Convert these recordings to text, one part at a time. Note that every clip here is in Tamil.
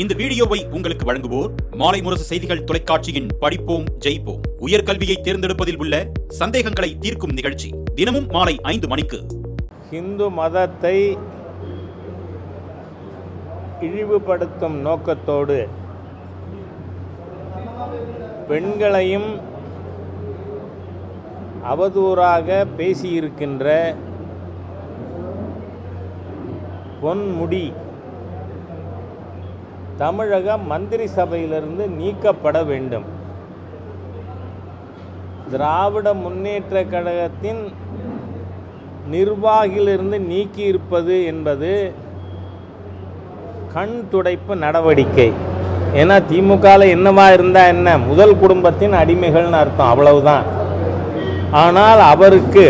இந்த வீடியோவை உங்களுக்கு வழங்குவோர் மாலை முரசு செய்திகள் தொலைக்காட்சியின் படிப்போம் ஜெயிப்போம். உயர்கல்வியை தேர்ந்தெடுப்பதில் உள்ள சந்தேகங்களை தீர்க்கும் நிகழ்ச்சி தினமும் மாலை ஐந்து மணிக்கு. ஹிந்து மதத்தை இழிவுபடுத்தும் நோக்கத்தோடு பெண்களையும் அவதூறாக பேசியிருக்கின்ற பொன்முடி தமிழக மந்திரி சபையிலிருந்து நீக்கப்பட வேண்டும். திராவிட முன்னேற்ற கழகத்தின் நிர்வாகியிலிருந்து நீக்கியிருப்பது என்பது கண் துடைப்பு நடவடிக்கை. ஏன்னா திமுகவில் என்னவா இருந்தால் என்ன? முதல் குடும்பத்தின் அடிமைகள்னு அர்த்தம் அவ்வளவுதான். ஆனால் அவருக்கு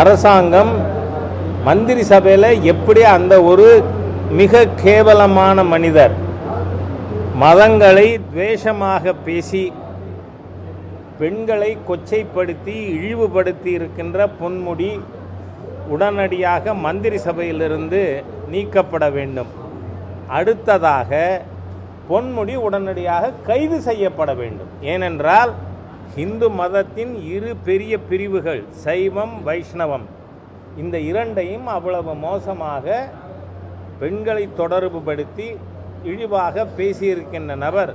அரசாங்கம் மந்திரி சபையில் எப்படி அந்த ஒரு மிக கேவலமான மனிதர். மதங்களை துவேஷமாக பேசி பெண்களை கொச்சைப்படுத்தி இழிவுபடுத்தி இருக்கின்ற பொன்முடி உடனடியாக மந்திரி சபையிலிருந்து நீக்கப்பட வேண்டும். அடுத்ததாக பொன்முடி உடனடியாக கைது செய்யப்பட வேண்டும். ஏனென்றால் இந்து மதத்தின் இரு பெரிய பிரிவுகள் சைவம் வைஷ்ணவம் இந்த இரண்டையும் அவ்வளவு மோசமாக பெண்களை தொடர்புபடுத்தி இழிவாக பேசியிருக்கின்ற நபர்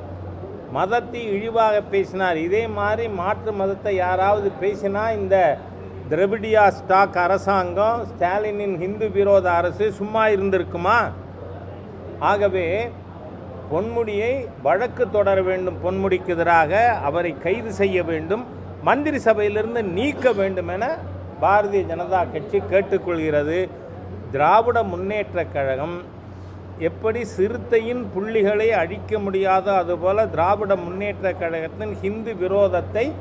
மதத்தை இழிவாக பேசினார். இதே மாதிரி மாற்று மதத்தை யாராவது பேசினா இந்த திரவிடியா ஸ்டாக் அரசாங்கம் ஸ்டாலினின் ஹிந்து விரோத அரசு சும்மா இருந்திருக்குமா? ஆகவே பொன்முடியை வழக்கு தொடர வேண்டும் பொன்முடிக்கு எதிராக அவரை கைது செய்ய வேண்டும் மந்திரி சபையிலிருந்து நீக்க வேண்டும் என பாரதிய ஜனதா கட்சி கேட்டுக்கொள்கிறது. திராவிட முன்னேற்றக் கழகம் எப்படி சிறுத்தையின் புள்ளிகளை அழிக்க முடியாதோ அதுபோல திராவிட முன்னேற்ற கழகத்தின் ஹிந்து விரோதத்தை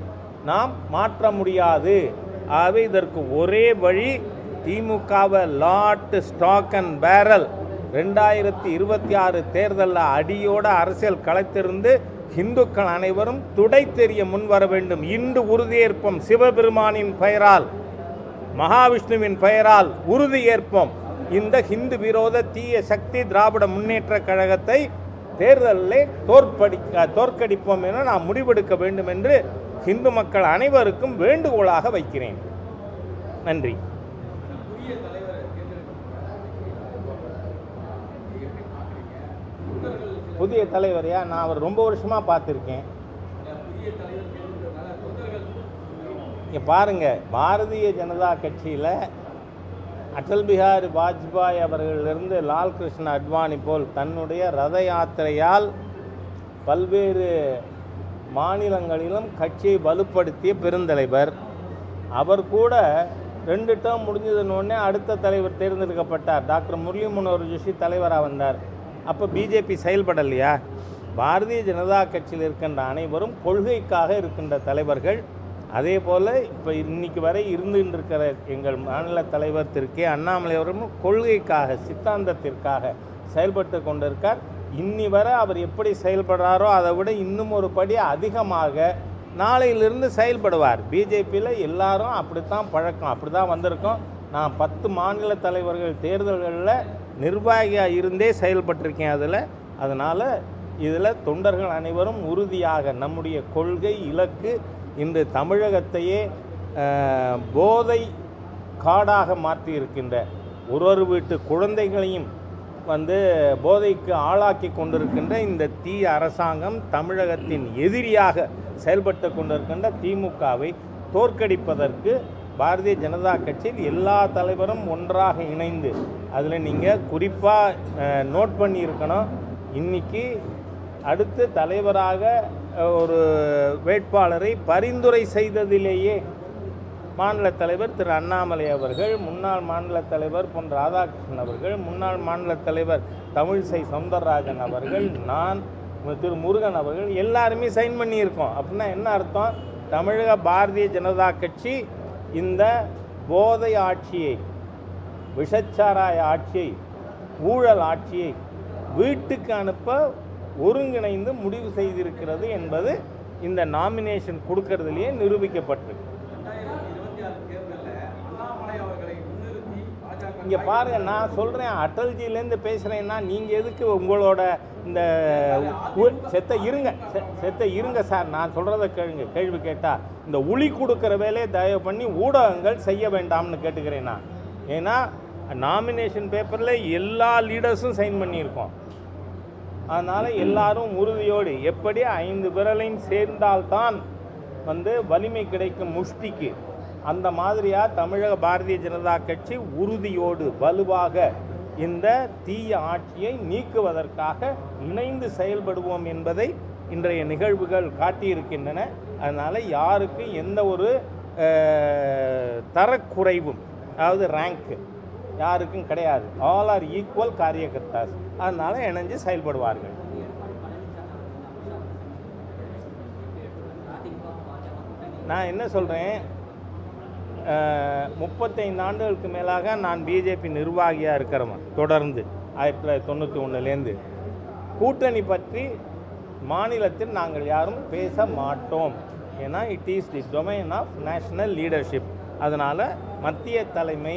நாம் மாற்ற முடியாது. ஆகவே இதற்கு ஒரே வழி திமுகவை லாட் ஸ்டாக் அண்ட் பேரல் ரெண்டாயிரத்தி இருபத்தி ஆறு தேர்தலில் அடியோட அரசியல் களத்திருந்து இந்துக்கள் அனைவரும் துடை தெரிய முன்வர வேண்டும். இன்று உறுதியேற்போம் சிவபெருமானின் பெயரால். மகாவிஷ்ணுவின் பெயரால் உறுதி ஏற்போம். இந்த ஹிந்து விரோத தீய சக்தி திராவிட முன்னேற்ற கழகத்தை தேர்தலில் தோற்படி தோற்கடிப்போம் என நாம் முடிவெடுக்க வேண்டும் என்று ஹிந்து மக்கள் அனைவருக்கும் வேண்டுகோளாக வைக்கிறேன். நன்றி. புதிய தலைவரையா? நான் அவர் ரொம்ப வருஷமாக பார்த்துருக்கேன். இங்கே பாருங்க பாரதிய ஜனதா கட்சியில் அடல் பிஹாரி வாஜ்பாய் அவர்களிலிருந்து லால் கிருஷ்ண அத்வானி போல் தன்னுடைய ரத யாத்திரையால் பல்வேறு மாநிலங்களிலும் கட்சியை வலுப்படுத்திய பெருந்தலைவர். அவர் கூட ரெண்டு டேர்ம் முடிஞ்சதுன்னு அடுத்த தலைவர் தேர்ந்தெடுக்கப்பட்டார். டாக்டர் முரளி மனோகர் ஜோஷி தலைவராக வந்தார். அப்போ பிஜேபி செயல்படலையா? பாரதிய ஜனதா கட்சியில் இருக்கின்ற அனைவரும் கொள்கைக்காக இருக்கின்ற தலைவர்கள் அதே போல் இப்போ இன்னைக்கு வரை இருந்துகிட்டு இருக்கிற எங்கள் மாநில தலைவர் திரு கே. அண்ணாமலை அவரும் கொள்கைக்காக சித்தாந்தத்திற்காக செயல்பட்டு கொண்டிருக்கார். இன்னி வரை அவர் எப்படி செயல்படுறாரோ அதை விட இன்னும் ஒரு படி அதிகமாக நாளையிலிருந்து செயல்படுவார். பிஜேபியில் எல்லாரும் அப்படித்தான் பழக்கம் அப்படி தான் வந்திருக்கோம். நான் பத்து மாநில தலைவர்கள் தேர்தல்களில் நிர்வாகியாக இருந்தே செயல்பட்டிருக்கேன் அதில். அதனால் இதில் தொண்டர்கள் அனைவரும் உறுதியாக நம்முடைய கொள்கை இலக்கு இன்று தமிழகத்தையே போதை காடாக மாற்றி இருக்கின்ற ஒரு ஒரு வீட்டு குழந்தைகளையும் வந்து போதைக்கு ஆளாக்கி கொண்டிருக்கின்ற இந்த தீ அரசாங்கம் தமிழகத்தின் எதிரியாக செயல்பட்டு கொண்டிருக்கின்ற திமுகவை தோற்கடிப்பதற்கு பாரதிய ஜனதா கட்சியில் எல்லா தலைவரும் ஒன்றாக இணைந்து அதில் நீங்கள் குறிப்பாக நோட் பண்ணியிருக்கணும். இன்றைக்கி அடுத்து தலைவராக ஒரு வேட்பாளரை பரிந்துரை செய்ததிலேயே மாநில தலைவர் திரு அண்ணாமலை அவர்கள் முன்னாள் மாநில தலைவர் பொன் ராதாகிருஷ்ணன் அவர்கள் முன்னாள் மாநில தலைவர் தமிழிசை சவுந்தரராஜன் அவர்கள் நான் திரு முருகன் அவர்கள் எல்லாருமே சைன் பண்ணியிருக்கோம். அப்படின்னா என்ன அர்த்தம்? தமிழக பாரதிய ஜனதா கட்சி இந்த போதை ஆட்சியை விஷச்சாராய ஆட்சியை ஊழல் ஆட்சியை வீட்டுக்கு அனுப்ப ஒருங்கிணைந்து முடிவு செய்திருக்கிறது என்பது இந்த நாமினேஷன் கொடுக்கறதுலேயே நிரூபிக்கப்பட்டிருக்கு. இங்கே பாருங்க நான் சொல்கிறேன் அட்டல்ஜிலேருந்து பேசுகிறேன்னா நீங்கள் எதுக்கு உங்களோட இந்த உ- செத்த இருங்க செ- செத்த இருங்க சார். நான் சொல்கிறத கேளுங்க கேள்வி கேட்டால் இந்த உளி கொடுக்குற வேலையை தயவு பண்ணி ஊடகங்கள் செய்ய வேண்டாம்னு கேட்டுக்கிறேன் நான். ஏன்னா நாமினேஷன் பேப்பரில் எல்லா லீடர்ஸும் சைன் பண்ணியிருக்கோம். அதனால் எல்லாரும் உறுதியோடு எப்படி ஐந்து விரலையும் சேர்ந்தால்தான் வந்து வலிமை கிடைக்கும் முஷ்டிக்கு. அந்த மாதிரியாக தமிழக பாரதிய ஜனதா கட்சி உறுதியோடு வலுவாக இந்த தீய ஆட்சியை நீக்குவதற்காக இணைந்து செயல்படுவோம் என்பதை இன்றைய நிகழ்வுகள் காட்டியிருக்கின்றன. அதனால் யாருக்கு எந்த ஒரு தரக்குறைவும் அதாவது ரேங்க்கு யாருக்கும் கிடையாது. ஆல் ஆர் ஈக்குவல் காரியகர்த்தாஸ். அதனால் இணைஞ்சு செயல்படுவார்கள். நான் என்ன சொல்கிறேன் முப்பத்தைந்து ஆண்டுகளுக்கு மேலாக நான் பிஜேபி நிர்வாகியாக இருக்கிறவன் தொடர்ந்து. ஆயிரத்தி தொள்ளாயிரத்தி தொண்ணூற்றி ஒன்றுலேருந்து கூட்டணி பற்றி மாநிலத்தில் நாங்கள் யாரும் பேச மாட்டோம். ஏன்னா it is the domain of national leadership அதனால் மத்திய தலைமை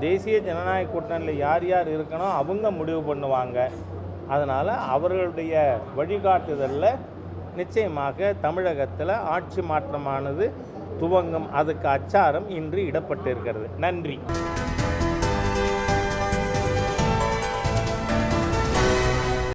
தேசிய ஜனநாயக கூட்டணியில் யார் யார் இருக்கணும் அவங்க முடிவு பண்ணுவாங்க. அதனால் அவர்களுடைய வழிகாட்டுதலில் நிச்சயமாக தமிழகத்தில் ஆட்சி மாற்றமானது துவங்கும். அதுக்கு அச்சாரம் இன்று இடப்பட்டிருக்கிறது. நன்றி.